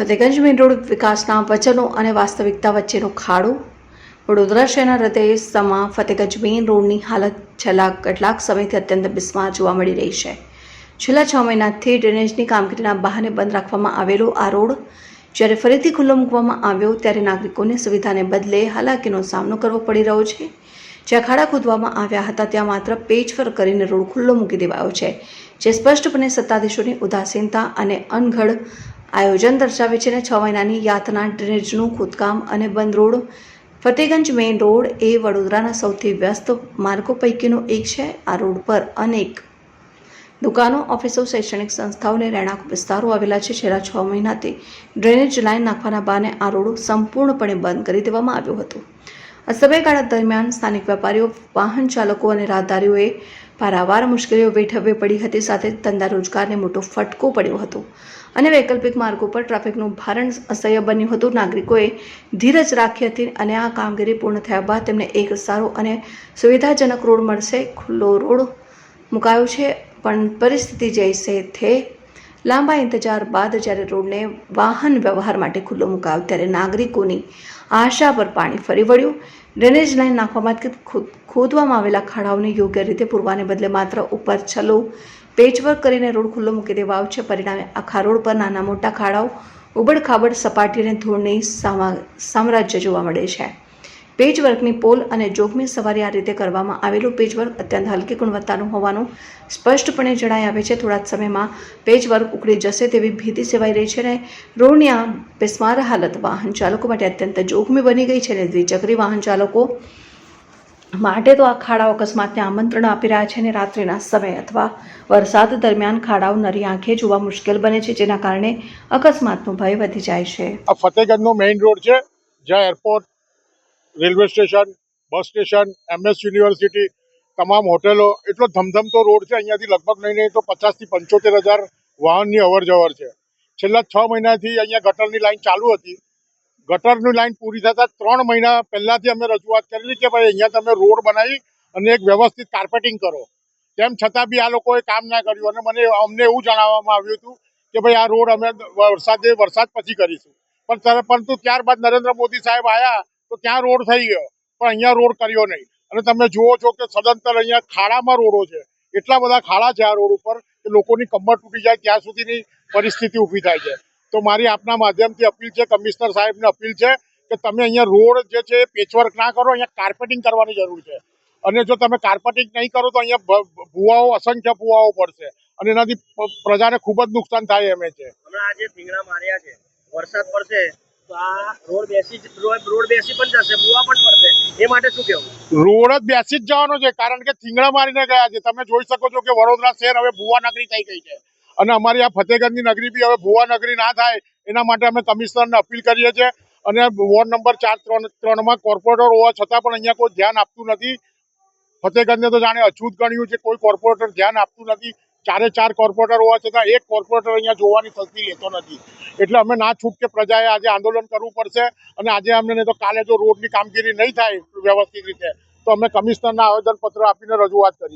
Fatehganj main road વિકાસના વચનો અને વાસ્તવિકતા વચ્ચેનો ખાડો. વડોદરા શહેરના હૃદય સમા ફતેગંજ મેઇન રોડની હાલત છેલ્લા કેટલાક સમયથી અત્યંત બિસ્માર જોવા મળી રહી છે. છેલ્લા છ મહિનાથી ડ્રેનેજની કામગીરીના બહાને બંધ રાખવામાં આવેલો આ રોડ જ્યારે ફરીથી ખુલ્લો મૂકવામાં આવ્યો ત્યારે નાગરિકોને સુવિધાને બદલે હાલાકીનો સામનો કરવો પડી રહ્યો છે. જ્યાં ખાડા ખોદવામાં આવ્યા હતા ત્યાં માત્ર પેચવર્ક કરીને રોડ ખુલ્લો મૂકી દેવાયો છે, જે સ્પષ્ટપણે સત્તાધીશોની ઉદાસીનતા અને અનઘડ આયોજન દર્શાવે છે અને છ મહિનાની યાતના ડ્રેનેજનું ખોદકામ અને બંધ રોડ. ફતેગંજ મેઇન રોડ એ વડોદરાના સૌથી વ્યસ્ત માર્ગો પૈકીનો એક છે. આ રોડ પર અનેક દુકાનો, ઓફિસો, શૈક્ષણિક સંસ્થાઓને રહેણાંક વિસ્તારો આવેલા છે. છેલ્લા છ મહિનાથી ડ્રેનેજ લાઇન નાખવાના બહાને આ રોડ સંપૂર્ણપણે બંધ કરી દેવામાં આવ્યો હતો. આ સમયગાળા દરમિયાન સ્થાનિક વેપારીઓ, વાહન ચાલકો અને રાહદારીઓએ પારાવાર મુશ્કેલીઓ વેઠવવી પડી હતી. સાથે ધંધા રોજગારને મોટો ફટકો પડ્યો હતો અને વૈકલ્પિક માર્ગો પર ટ્રાફિકનું ભારણ અસહ્ય બન્યું હતું. નાગરિકોએ ધીરજ રાખી હતી અને આ કામગીરી પૂર્ણ થયા બાદ તેમને એક સારો અને સુવિધાજનક રોડ મળશે. ખુલ્લો રોડ મુકાયો છે, પણ પરિસ્થિતિ જૈસે થે લાંબા ઇંતજાર બાદ જ્યારે રોડને વાહન વ્યવહાર માટે ખુલ્લો મુકાયો ત્યારે નાગરિકોની આશા પર પાણી ફરી વળ્યું. ડ્રેનેજ લાઇન નાખવામાં ખોદવામાં આવેલા ખાડાઓને યોગ્ય રીતે પૂરવાને બદલે માત્ર ઉપર છલો, પેચવર્ક કરીને રોડ ખુલ્લો મૂકી દેવાયો છે. પરિણામે આખા રોડ પર નાના મોટા ખાડાઓ, ઉબડખાબડ, સપાટી અને ધૂળની સામા, સામ્રાજ્ય જોવા મળે છે. પેચવર્કની પોલ અને જોખમી સવારી આ રીતે કરવામાં આવેલું પેચવર્ક અત્યંત હલકી ગુણવત્તાનું હોવાનું સ્પષ્ટપણે જણાઈ આવે છે. થોડા જ સમયમાં પેચવર્ક ઉકળી જશે તેવી ભીતિ સેવાઈ રહી છે અને રોડની આ બિસ્માર હાલત વાહન ચાલકો માટે અત્યંત જોખમી બની ગઈ છે અને દ્વિચક્રી વાહન ચાલકો માટે તો આ ખાડાઓ અકસ્માતને આમંત્રણ આપી રહ્યા છે અને રાત્રિના સમય અથવા વરસાદ દરમિયાન ખાડાઓ નરી આંખે જોવા મુશ્કેલ બને છે, જેના કારણે અકસ્માતનો ભય વધી જાય છે. આ મેઇન રોડ છે, જ્યાં airport railway station, bus station, MS university, તમામ હોટેલો, એટલો ધમધમતો રોડ છે, અહીંયાથી લગભગ નહીં તો પચાસથી પંચોતેર હજાર વાહનની અવર જવર છે. છેલ્લા છ મહિનાથી અહીંયા ગટરની લાઈન ચાલુ હતી. ગટરની લાઈન પૂરી થતા ત્રણ મહિના પહેલાંથી અમે રજૂઆત કરેલી કે ભાઈ અહીંયા તમે રોડ બનાવી અને એક વ્યવસ્થિત કાર્પેટિંગ કરો. તેમ છતાં બી આ લોકોએ કામ ના કર્યું અને મને અમને એવું જણાવવામાં આવ્યું હતું કે ભાઈ આ રોડ અમે વરસાદે વરસાદ પછી કરીશું. પણ પરંતુ ત્યારબાદ નરેન્દ્ર મોદી સાહેબ આવ્યા તો ત્યાં રોડ થઈ ગયો. પણ અહીંયા રોડ કર્યો નહીં. અને તમે જુઓ છો કે સદંતર અહીંયા ખાડામાં રોડો છે. એટલા બધા ખાડા છે આ રોડ ઉપર કે લોકોની કમર તૂટી જાય ત્યાં સુધીની પરિસ્થિતિ ઊભી થાય છે. તો મારી આપના માધ્યમથી અપીલ છે, કમિશનર સાહેબને અપીલ છે કે તમે અહીંયા રોડ જે છે પેચવર્ક ના કરો, અહીંયા કાર્પેટિંગ કરવાની જરૂર છે. અને જો તમે કાર્પેટિંગ નહીં કરો તો અહીંયા ભૂવાઓ, અસંખ્ય ભૂવાઓ પડશે. અને એનાથી પ્રજાને ખૂબ જ નુકસાન થાય એમ છે. હમણાં આ ભીંગડા માર્યા છે, વરસાદ પડશે રોડ એ માટે શું કહેવું? રોડ જ બેસી જ જવાનો છે, કારણ કે થીંગડા મારીને ગયા છે. તમે જોઈ શકો છો કે વડોદરા શહેર હવે ભુવા નગરી થઈ ગઈ છે. અને અમારી આ ફતેગંજની નગરી બી હવે ભુવા નગરી ના થાય, એના માટે અમે કમિશનરને અપીલ કરીએ છીએ. અને વોર્ડ નંબર ચાર, ત્રણ, ત્રણમાં કોર્પોરેટર હોવા છતાં પણ અહીંયા કોઈ ધ્યાન આપતું નથી. ફતેગંજને તો જાણે અછૂત ગણ્યું છે, કોઈ કોર્પોરેટર ધ્યાન આપતું નથી. ચારે ચાર કોર્પોરેટર હોવા છતાં એક કોર્પોરેટર અહીંયા જોવાની તસ્દી લેતો નથી. એટલે અમે ના છૂટકે પ્રજાએ આજે આંદોલન કરવું પડશે અને આજે અમને નહીં તો કાલે જો રોડની કામગીરી નહીં થાય વ્યવસ્થિત રીતે, તો અમે કમિશનરના આવેદનપત્ર આપીને રજૂઆત કરી